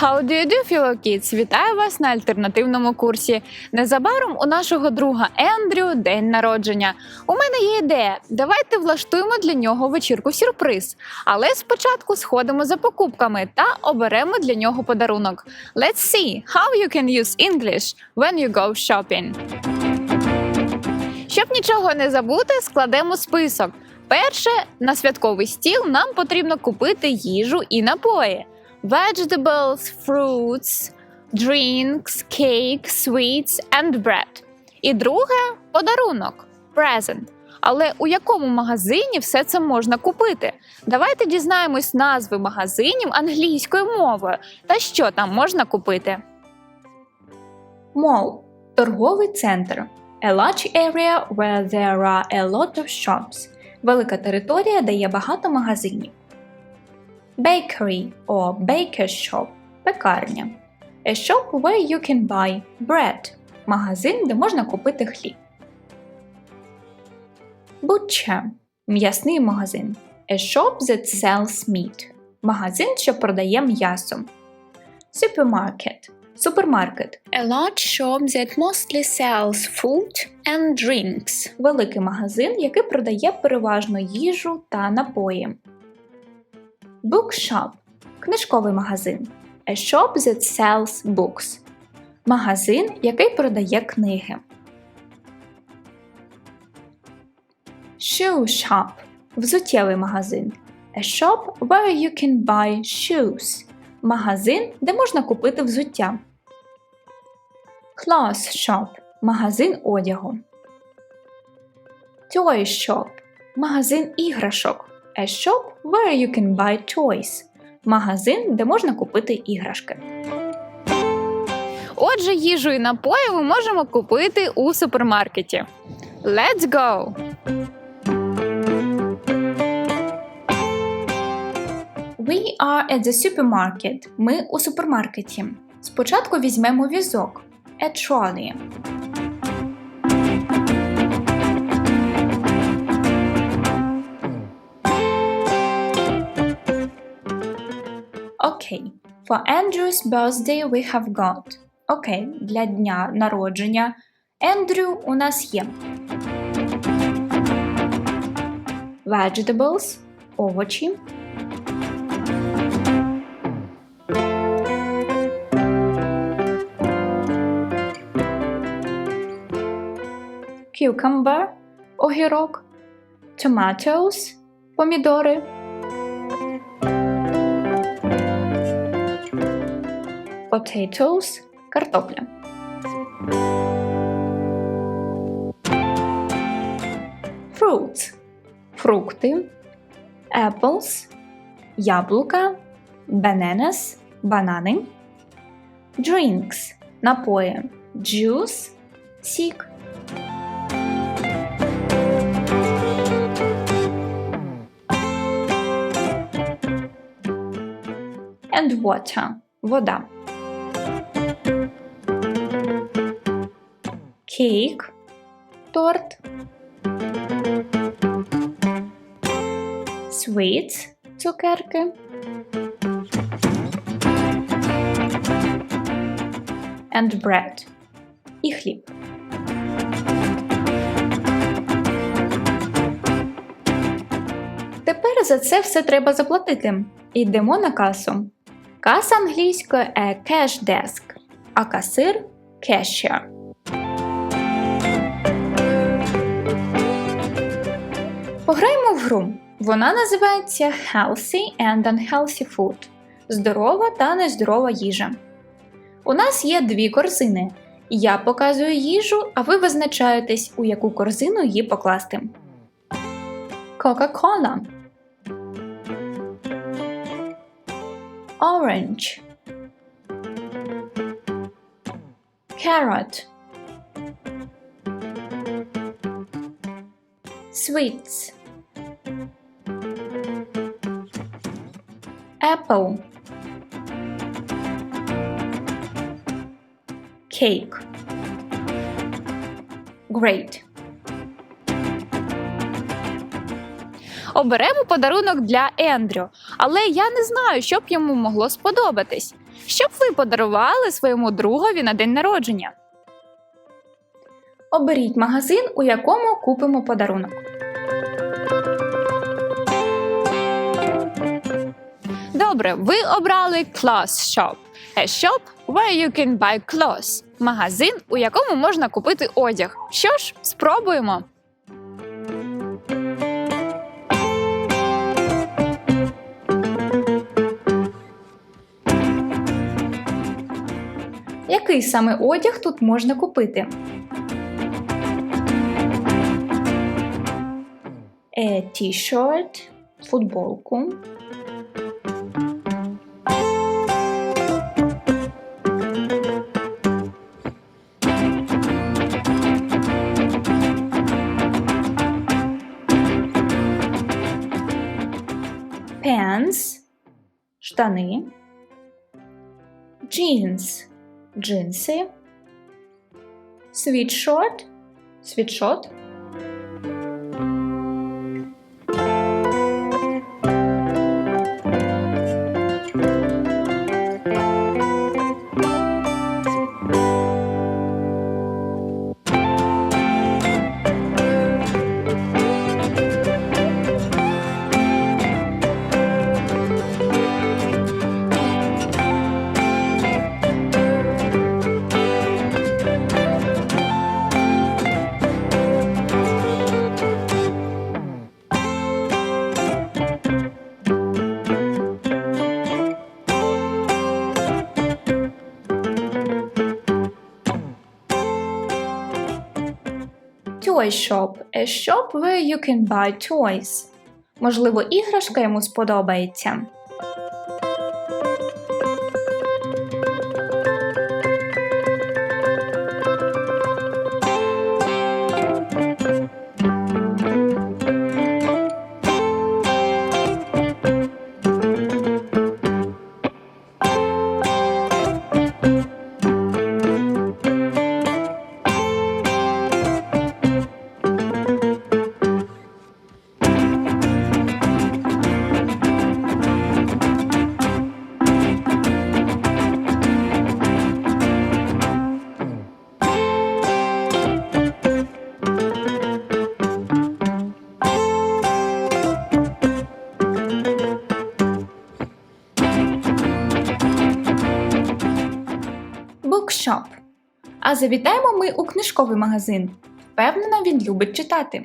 do you do, fellow kids? Вітаю вас на альтернативному курсі. Незабаром у нашого друга Ендрю день народження. У мене є ідея. Давайте влаштуємо для нього вечірку сюрприз. Але спочатку сходимо за покупками та оберемо для нього подарунок. Let's see how you can use English when you go shopping. Щоб нічого не забути, складемо список. Перше, на святковий стіл нам потрібно купити їжу і напої: vegetables, fruits, drinks, cake, sweets and bread. І друге подарунок present. Але у якому магазині все це можна купити? Давайте дізнаємось назви магазинів англійською мовою та що там можна купити. Mall – торговий центр. A large area where there are a lot of shops. Велика територія, де є багато магазинів. Bakery or baker's shop – пекарня. A shop where you can buy bread – магазин, де можна купити хліб. Butcher – м'ясний магазин. A shop that sells meat – магазин, що продає м'ясо. Supermarket – супермаркет. A large shop that mostly sells food and drinks. Великий магазин, який продає переважно їжу та напої. Bookshop – книжковий магазин. A shop that sells books. Магазин, який продає книги. Shoe shop – взуттєвий магазин. A shop where you can buy shoes. Магазин, де можна купити взуття. Clothes shop – магазин одягу. Toy shop – магазин іграшок. A shop where you can buy toys. Магазин, де можна купити іграшки. Отже, їжу і напої ми можемо купити у супермаркеті. Let's go! We are at the supermarket. Ми у супермаркеті. Спочатку візьмемо візок. A trolley. Окей. For Andrew's birthday we have got. Окей, для дня народження Ендрю у нас є. Vegetables – овочі. Cucumber – огірок. Tomatoes – помідори. Potatoes – картопля. Fruits – фрукти. Apples – яблука. Bananas – банани. Drinks – напої. Juice – сік. And water – вода. Cake – торт. Sweets – цукерки. And bread – і хліб. Тепер за це все треба заплатити. Йдемо на касу. Каса англійською е cash desk, а касир cashier. Пограємо в гру. Вона називається Healthy and Unhealthy Food здорова та нездорова їжа. У нас є дві корзини. Я показую їжу, а ви визначаєтесь, у яку корзину її покласти. Coca-Cola Orange Carrot Sweets Apple Cake Great Оберемо подарунок для Ендрю, але я не знаю, що б йому могло сподобатись. Що б ви подарували своєму другові на день народження? Оберіть магазин, у якому купимо подарунок. Добре, ви обрали Clothes Shop. A shop where you can buy clothes. Магазин, у якому можна купити одяг. Що ж, спробуємо. Який саме одяг тут можна купити? A t-shirt, футболку. Штани. джинс джинси. Світшот, світшот. Toy shop, a shop where you can buy toys. Можливо, іграшка йому сподобається. Завітаємо ми у книжковий магазин. Впевнена, він любить читати.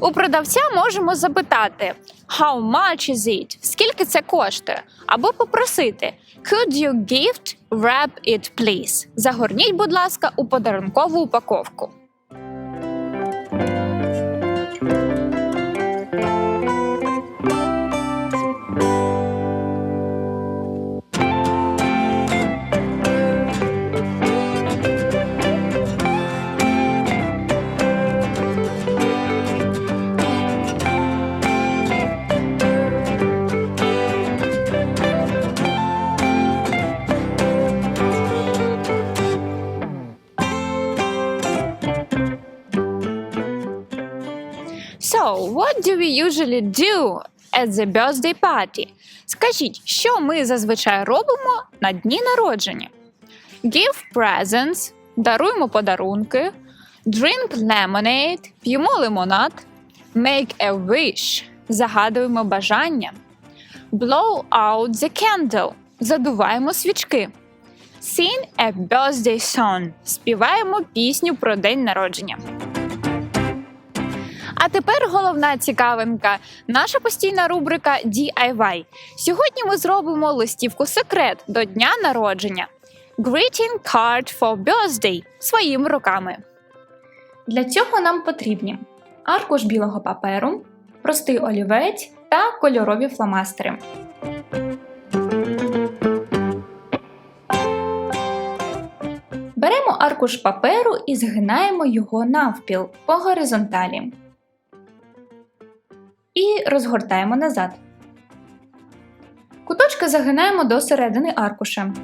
У продавця можемо запитати How much is it? Скільки це коштує? Або попросити Could you gift wrap it please? Загорніть, будь ласка, у подарункову упаковку. Usually do at the birthday party? Скажіть, що ми зазвичай робимо на дні народження? Give presents, даруємо подарунки, drink lemonade, п'ємо лимонад, make a wish, загадуємо бажання, blow out the candle, задуваємо свічки. Sing a birthday song, співаємо пісню про день народження. А тепер головна цікавинка наша постійна рубрика DIY. Сьогодні ми зробимо листівку секрет до дня народження. Greeting card for birthday своїми руками. Для цього нам потрібні аркуш білого паперу, простий олівець та кольорові фломастери. Беремо аркуш паперу і згинаємо його навпіл по горизонталі. І розгортаємо назад. Куточки загинаємо до середини аркуша.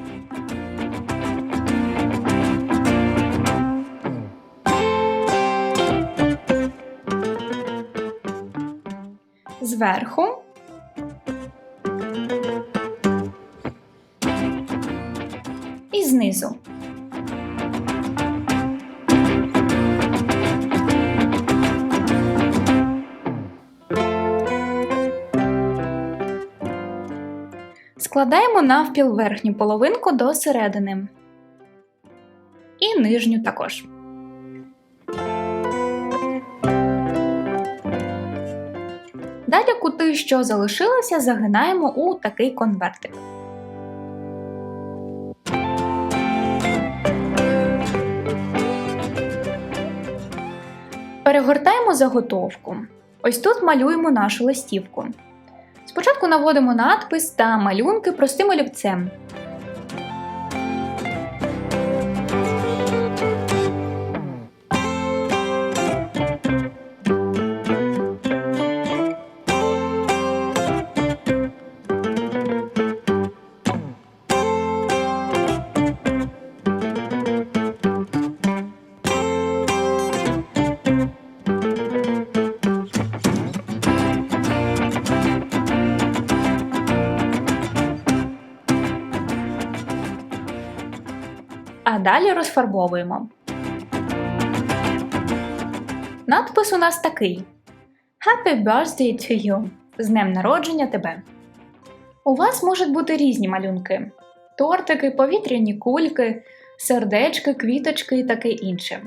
Зверху і знизу. Складаємо навпіл верхню половинку до середини. І нижню також. Далі кути, що залишилися, загинаємо у такий конвертик. Перегортаємо заготовку. Ось тут малюємо нашу листівку. Спочатку наводимо надпис та малюнки простим олівцем. Далі розфарбовуємо. Надпис у нас такий: Happy birthday to you! З днем народження тебе! У вас можуть бути різні малюнки: тортики, повітряні кульки, сердечки, квіточки і таке інше.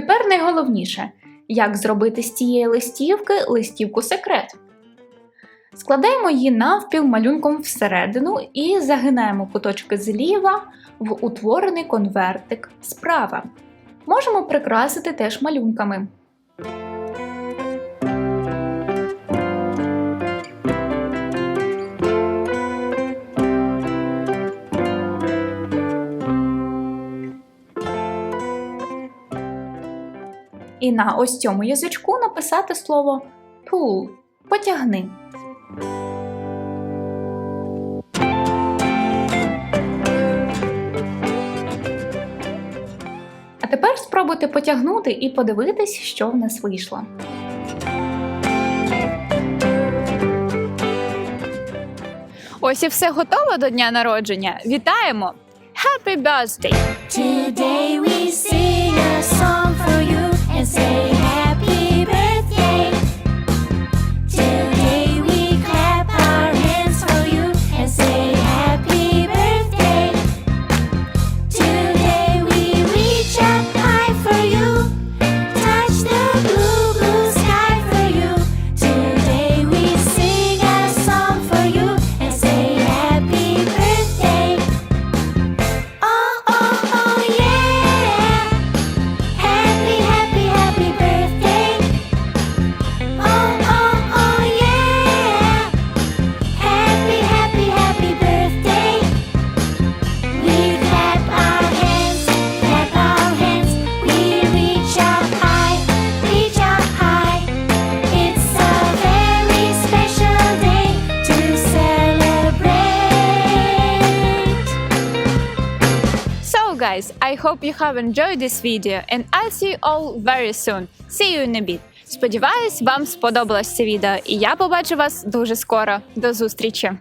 Тепер найголовніше, як зробити з цієї листівки листівку секрет. Складаємо її навпіл малюнком всередину і загинаємо куточки зліва в утворений конвертик справа. Можемо прикрасити теж малюнками. І на ось цьому язичку написати слово pull потягни. А тепер спробуйте потягнути і подивитись, що в нас вийшло. Ось і все готово до дня народження. Вітаємо! Happy birthday! Today we sing say guys, I hope you have enjoyed this video and I'll see you all very soon. See you in a bit. Сподіваюсь, вам сподобалось це відео, і я побачу вас дуже скоро. До зустрічі!